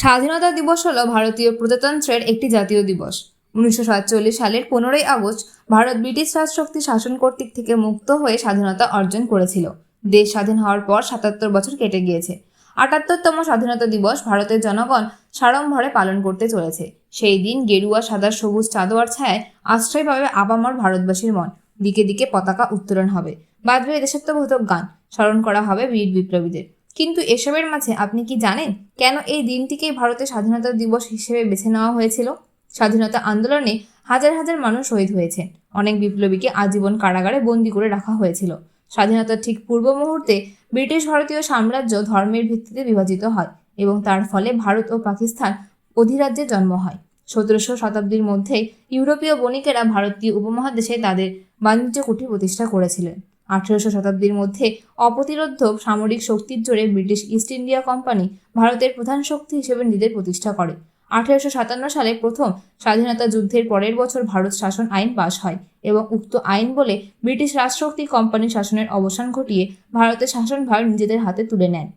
স্বাধীনতা দিবস হল ভারতীয় প্রজাতন্ত্রের একটি জাতীয় দিবস। উনিশশো সাতচল্লিশ সালের পনেরোই আগস্ট ভারত ব্রিটিশ রাজশক্তি শাসন কর্তৃক থেকে মুক্ত হয়ে স্বাধীনতা অর্জন করেছিল। দেশ স্বাধীন হওয়ার পর সাতাত্তর বছর কেটে গিয়েছে। আটাত্তরতম স্বাধীনতা দিবস ভারতের জনগণ সাড়ম্বরে পালন করতে চলেছে। সেই দিন গেরুয়া সাদা সবুজ চাদোয়ার ছায়ায় আশ্রয় পাবে আবামর ভারতবাসীর মন। দিকে দিকে পতাকা উত্তোলন হবে। বাজবে দেশাত্মবোধক গান। স্মরণ করা হবে বীর বিপ্লবীদের। কিন্তু এসবের মাঝে আপনি কি জানেন কেন এই দিনটিকেই ভারতের স্বাধীনতা দিবস হিসেবে বেছে নেওয়া হয়েছিল? স্বাধীনতা আন্দোলনে হাজার হাজার মানুষ শহীদ হয়েছে। অনেক বিপ্লবীকে আজীবন কারাগারে বন্দি করে রাখা হয়েছিল। স্বাধীনতার ঠিক পূর্ব মুহূর্তে ব্রিটিশ ভারতীয় সাম্রাজ্য ধর্মের ভিত্তিতে বিভাজিত হয় এবং তার ফলে ভারত ও পাকিস্তান অধিরাজ্যে জন্ম হয়। সতেরোশো শতাব্দীর মধ্যে ইউরোপীয় বণিকেরা ভারতীয় উপমহাদেশে তাদের বাণিজ্য কুঠি প্রতিষ্ঠা করেছিলেন। আঠেরোশো শতাব্দীর মধ্যে অপ্রতিরোধ সামরিক শক্তির জোরে ব্রিটিশ ইস্ট ইন্ডিয়া কোম্পানি ভারতের প্রধান শক্তি হিসেবে নিজেদের প্রতিষ্ঠা করে। আঠেরোশো সাতান্ন সালে প্রথম স্বাধীনতা যুদ্ধের পরের বছর ভারত শাসন আইন পাশ হয় এবং উক্ত আইন বলে ব্রিটিশ রাজশক্তি কোম্পানির শাসনের অবসান ঘটিয়ে ভারতের শাসনভার নিজেদের হাতে তুলে নেন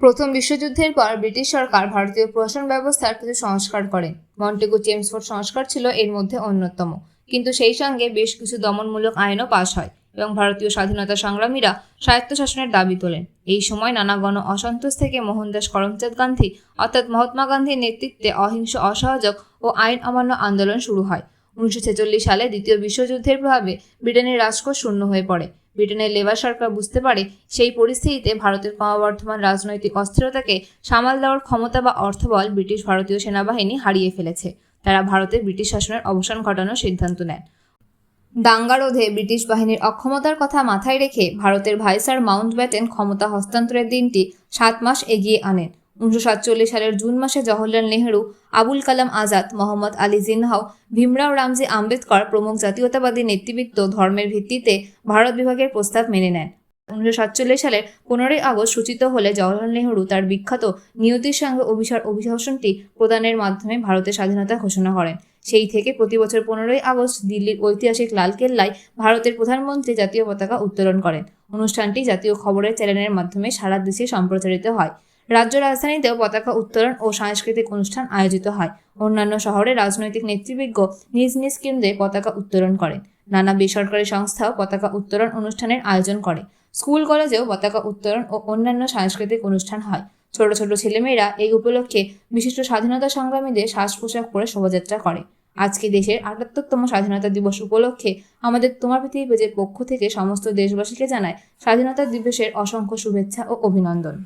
প্রথম বিশ্বযুদ্ধের পর ব্রিটিশ সরকার ভারতীয় প্রশাসন ব্যবস্থার কিছু সংস্কার করেন মন্টেগু চেমসফোর্ড সংস্কার ছিল এর মধ্যে অন্যতম। কিন্তু সেই সঙ্গে বেশ কিছু দমনমূলক আইনও পাশ হয়। এবং ভারতীয় স্বাধীনতা সংগ্রামীরা স্বায়ত্তশাসনের দাবি তোলেন। এই সময় নানা গণ অসন্তোষ থেকে মোহনদাস করমচাঁদ গান্ধী, অর্থাৎ মহাত্মা গান্ধীর নেতৃত্বে অহিংস, অসহযোগ ও আইন অমান্য আন্দোলন শুরু হয়। উনিশশো ছেচল্লিশ সালে দ্বিতীয় বিশ্বযুদ্ধের প্রভাবে ব্রিটেনের রাজকোষ শূন্য হয়ে পড়ে। ব্রিটেনের লেবার সরকার বুঝতে পারে সেই পরিস্থিতিতে ভারতের ক্রমবর্ধমান রাজনৈতিক অস্থিরতাকে সামাল দেওয়ার ক্ষমতা বা অর্থবল ব্রিটিশ ভারতীয় সেনাবাহিনী হারিয়ে ফেলেছে। তারা ভারতে ব্রিটিশ শাসনের অবসান ঘটানোর সিদ্ধান্ত নেন। দাঙ্গা রোধে ব্রিটিশ বাহিনীর অক্ষমতার কথা মাথায় রেখে ভারতের ভাইসার মাউন্ট ব্যাটেন ক্ষমতা হস্তান্তরের দিনটি সাত মাস এগিয়ে আনেন। উনিশশো সাতচল্লিশ সালের জুন মাসে জওহরলাল নেহরু, আবুল কালাম আজাদ, মোহাম্মদ আলী জিন্নাহ, ভীমরাও রামজি আম্বেদকর প্রমুখ জাতীয়তাবাদী নেতৃবৃত্ত ধর্মের ভিত্তিতে ভারত বিভাগের প্রস্তাব মেনে নেন। উনিশশো সাতচল্লিশ সালের পনেরোই আগস্ট সূচিত হলে জওহরলাল নেহরু তার বিখ্যাত নিয়তির সঙ্গে অভিসার অভিশাসনটি প্রদানের মাধ্যমে ভারতের স্বাধীনতা ঘোষণা করেন। সেই থেকে প্রতি বছর পনেরোই আগস্ট দিল্লির ঐতিহাসিক লালকেল্লায় ভারতের প্রধানমন্ত্রী জাতীয় পতাকা উত্তোলন করেন। অনুষ্ঠানটি জাতীয় খবরের চ্যানেলের মাধ্যমে সারা দেশে সম্প্রচারিত হয়। রাজ্য রাজধানীতেও পতাকা উত্তোলন ও সাংস্কৃতিক অনুষ্ঠান আয়োজিত হয়। অন্যান্য শহরে রাজনৈতিক নেতৃবৃন্দ নিজ নিজ কেন্দ্রে পতাকা উত্তোলন করেন। নানা বেসরকারি সংস্থাও পতাকা উত্তোলন অনুষ্ঠানের আয়োজন করে। স্কুল, কলেজেও পতাকা উত্তোলন ও অন্যান্য সাংস্কৃতিক অনুষ্ঠান হয়। ছোট ছোট ছেলেমেয়েরা এই উপলক্ষে বিশিষ্ট স্বাধীনতা সংগ্রামীদের শ্বাস পোশাক পরে শোভাযাত্রা করে। আজকে দেশের আটাত্তরতম স্বাধীনতা দিবস উপলক্ষে আমাদের তোমার পৃথিবী পেজের পক্ষ থেকে সমস্ত দেশবাসীকে জানায় স্বাধীনতা দিবসের অসংখ্য শুভেচ্ছা ও অভিনন্দন।